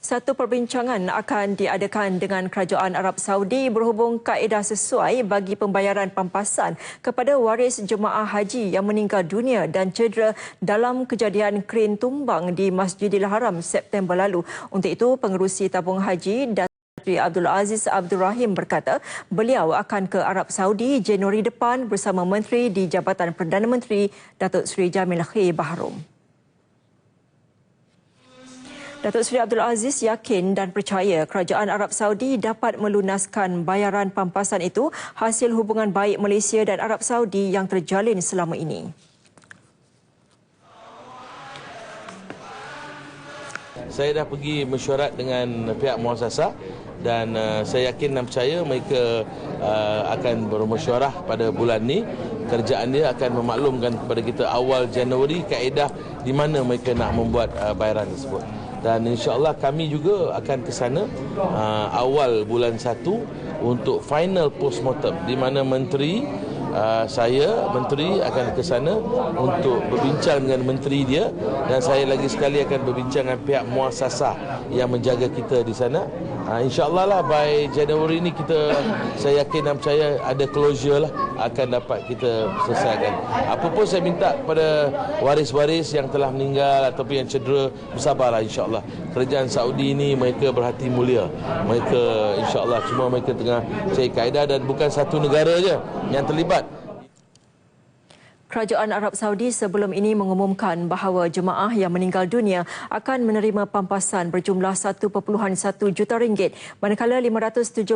Satu perbincangan akan diadakan dengan Kerajaan Arab Saudi berhubung kaedah sesuai bagi pembayaran pampasan kepada waris jemaah haji yang meninggal dunia dan cedera dalam kejadian kren tumbang di Masjidil Haram September lalu. Untuk itu, pengerusi tabung haji dan Menteri Abdul Aziz Abdul Rahim berkata beliau akan ke Arab Saudi Januari depan bersama Menteri di Jabatan Perdana Menteri Datuk Seri Jamil Khi Bahrom. Datuk Seri Abdul Aziz yakin dan percaya kerajaan Arab Saudi dapat melunaskan bayaran pampasan itu hasil hubungan baik Malaysia dan Arab Saudi yang terjalin selama ini. Saya dah pergi mesyuarat dengan pihak muasasah dan uh, saya yakin dan percaya mereka uh, akan bermesyuarah pada bulan ini. Kerjaan dia akan memaklumkan kepada kita awal Januari kaedah di mana mereka nak membuat uh, bayaran tersebut dan insyaallah kami juga akan ke sana uh, awal bulan 1 untuk final postmortem di mana menteri uh, saya menteri akan ke sana untuk berbincang dengan menteri dia dan saya lagi sekali akan berbincang dengan pihak muasasah yang menjaga kita di sana. Uh, insyaallah lah by Januari ini kita saya yakin dan percaya ada closure lah akan dapat kita selesaikan. Apa pun saya minta kepada waris-waris yang telah meninggal ataupun yang cedera bersabarlah insya-Allah. Kerajaan Saudi ini mereka berhati mulia. Mereka insya-Allah semua mereka tengah cari kaedah dan bukan satu negara saja yang terlibat. Kerajaan Arab Saudi sebelum ini mengumumkan bahawa jemaah yang meninggal dunia akan menerima pampasan berjumlah 1.1 juta ringgit manakala 575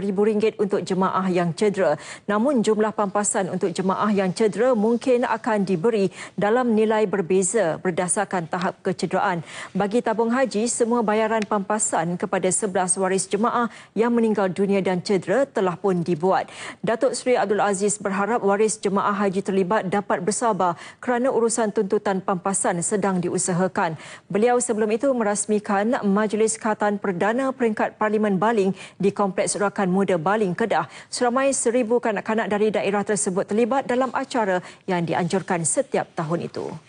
ribu ringgit untuk jemaah yang cedera. Namun jumlah pampasan untuk jemaah yang cedera mungkin akan diberi dalam nilai berbeza berdasarkan tahap kecederaan. Bagi tabung haji, semua bayaran pampasan kepada 11 waris jemaah yang meninggal dunia dan cedera telah pun dibuat. Datuk Seri Abdul Aziz berharap waris jemaah haji terlibat dapat bersabar kerana urusan tuntutan pampasan sedang diusahakan. Beliau sebelum itu merasmikan Majlis Khatan Perdana Peringkat Parlimen Baling di Kompleks Rakan Muda Baling, Kedah. Seramai seribu kanak-kanak dari daerah tersebut terlibat dalam acara yang dianjurkan setiap tahun itu.